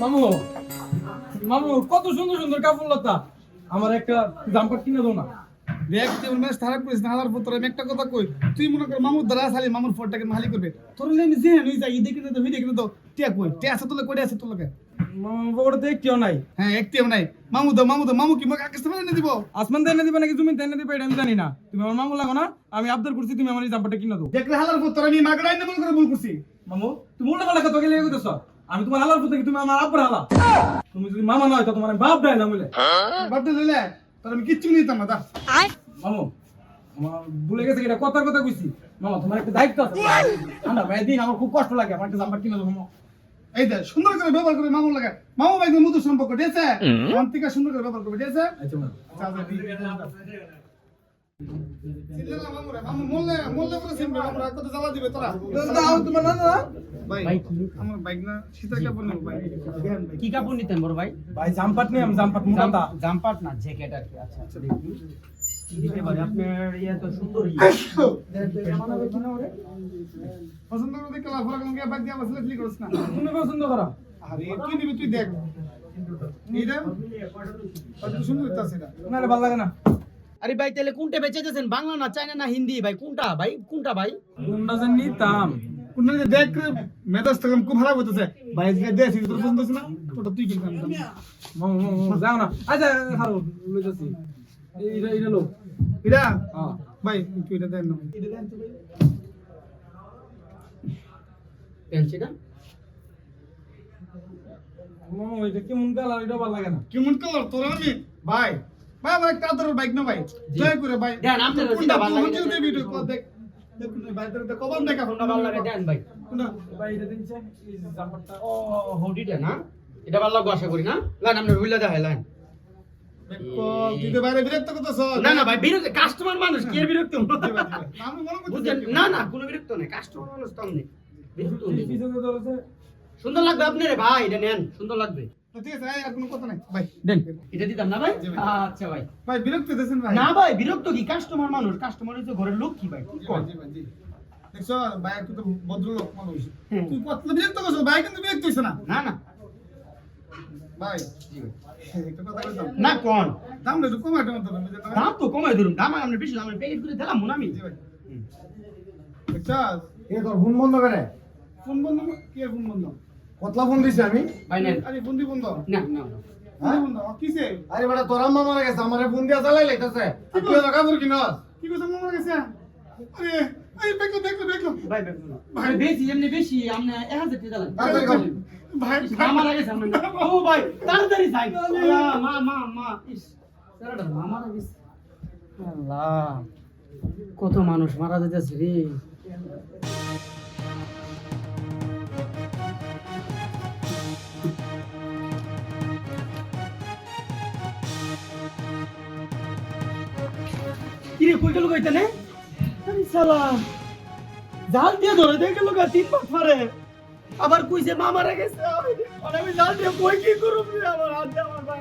মামু মামু, কত সুন্দর সুন্দর কাপড় লতা। আমার একটা জাম্পার কিনে দাও না। দেখ, তুই ওর ম্যাচ খারাপ করিস না আলার পুত্র আমি একটা কথা কই, তুই মনে কর মামুর দ্বারা সালি মামুর ফোনটাকে মালি করবে। তোর আমি জেনে নই যাই দেখে তো ভিডিও কিনে তো টিয়া কই, টিয়া আছে তোলে কই আছে তোলে দেখতেও নাই। হ্যাঁ একটিও নাই। মামু দাও মামু দাও মামু কি মোক আকাশ থেকে এনে দিব আসমান দেনে দিবে নাকি জমিন দেনে দিবে এটা আমি জানি না। তুমি আমার মামু লাগো না আমি আবদার করছি তুমি আমার এই জামপাটা কিনে দাও। দেখলে হালার পুত্র আমি করে ভুল করছি। মামু তুমি উল্টা পাল্টা কথা গেলে এগোতেছ আমি তোমার হালার পুতে তুমি আমার আব্বার হালা। তুমি যদি মামা নয় তো তোমার বাপ দেয় না বলে। বাড়তে দিলে তোর আমি কিচ্ছু নিতাম না দা মামু আমার ভুলে গেছে এটা কথার কথা কইছি। মামা তোমার একটা দায়িত্ব আছে। ঠান্ডা ভাই দিন আমার খুব কষ্ট লাগে আমার একটা জামপাট কিনে দাও মামা। এই দেখ সুন্দর করে ব্যবহার করে মামু লাগে। মামু ভাই মধুর সম্পর্ক ঠিক আছে? অন্তিকা সুন্দর করে ব্যবহার করবে ঠিক আছে? আচ্ছা মামু আচ্ছা, কি? কাপড় নিতেন বড় ভাই? ভাই জামপাট নিয়ে আমি জামপাট না জ্যাকেট আর কি আচ্ছা আচ্ছা দিতে পারে। আপনার ইয়ে তো সুন্দর পছন্দ করে দেখে লাভ হলো কেন বাইক দিয়ে বসলে ক্লিক করিস না। তুমি পছন্দ করো। আরে কি নিবি তুই দেখ। এইটা কত সুন্দর হইতাছে এটা। না ভালো লাগে না। আরে ভাই তাহলে কোনটা বেচে বাংলা না চাইনা না হিন্দি? ভাই কোনটা ভাই? কোনটা ভাই? কোনটা যে নিতাম। কোন যে দেখ মেজাজ তো খুব খারাপ হইতাছে। ভাই যে দেখ তোর পছন্দ না ওটা তুই মামু, যাও না। আচ্ছা লইতাছি। এইটা এইটা লো এটা হ্যাঁ ভাই তুই এটা দেন না এটা দেন তো ভাই। পেন্সি না? এটা কেমন কালার এটা ভালো লাগে না। কেমন কালার তোর আমি? ভাই ভাই আমার একটা আদরের বাইক না ভাই। জয় করে ভাই দেন, আপনার কোনটা ভালো লাগে? কোনটা দেন। দিবি দেখ দেখ ভাই তোর তো কবান দেখা কোনটা ভালো লাগে? দেন ভাই। কোনটা? ভাই এটা দিনছে এই জামপাটটা ও হোডিটা না? এটা ভালো আশা করি না? লাইন আপনার হুইলা দেখা লাইন কল তুই তো বাইরে বিরক্ত করতেছ না না ভাই বিরক্ত কাস্টমার মানুষ কি বিরক্ত? মনে করতেছি না না কোনো বিরক্ত নেই কাস্টমার মানুষ তো বিরক্ত সুন্দর লাগবে ভাই এটা নেন সুন্দর লাগবে। ঠিক আছে এই আর কোনো কথা নাই। ভাই। দেন এটা দিতাম না ভাই? জি ভাই। আচ্ছা ভাই। ভাই বিরক্ত দিতেছেন ভাই। না ভাই বিরক্ত কি? কাস্টমার মানুষ কাস্টমার হচ্ছে ঘরের লোক কি ভাই। দেখছ ভাই একটু তো ভদ্রলোক মানুষ। হুম। তুই কত বিরক্ত করছ? ভাই কিন্তু বিরক্ত হইছে না। না না। ভাই। একটা কথা বলতাম? না কোন? দাম একটু কমাই না ভাই? দাম তো কমাই ধরুন দাম আমরা বেশি আমরা প্যাকেট করে দিলাম না আমি ভাই। দেখছ এ তোর ফোন বন্ধ করে? ফোন বন্ধ কি ফোন বন্ধ? কতলা ফোন দিছি আমি? ভাই নেন। আরে বন্ধু বন্ধ। না না না। হ্যাঁ বন্ধ। কিসে? আরে বেটা তোর আম্মা মারা গেছে আমারে ফোন দিয়া চালাই লাইতাছে তুই ওরা কাপড় কিনস। কি কথা মনে গেছে? আরে আরে ভাই ভাই ভাই। বেশি এমনি বেশি আপনি এক হাজার টাকা দিলাম ভাই আমার আগে সামনে ও ভাই তাড়াতাড়ি যাই। মা মা মা। ইস তাড়াতাড়ি মা মারা গেছে। আল্লাহ কত মানুষ মারা যেতেছে রে। কিরে কই গেল কইতে নে শালা জাল দিয়ে ধরে দেখে লোক তিন পাঁচ মারে আবার কইছে, মা মারা গেছে। আমি জাল দিয়ে কই কি করব আমার? হাত আমার ভাই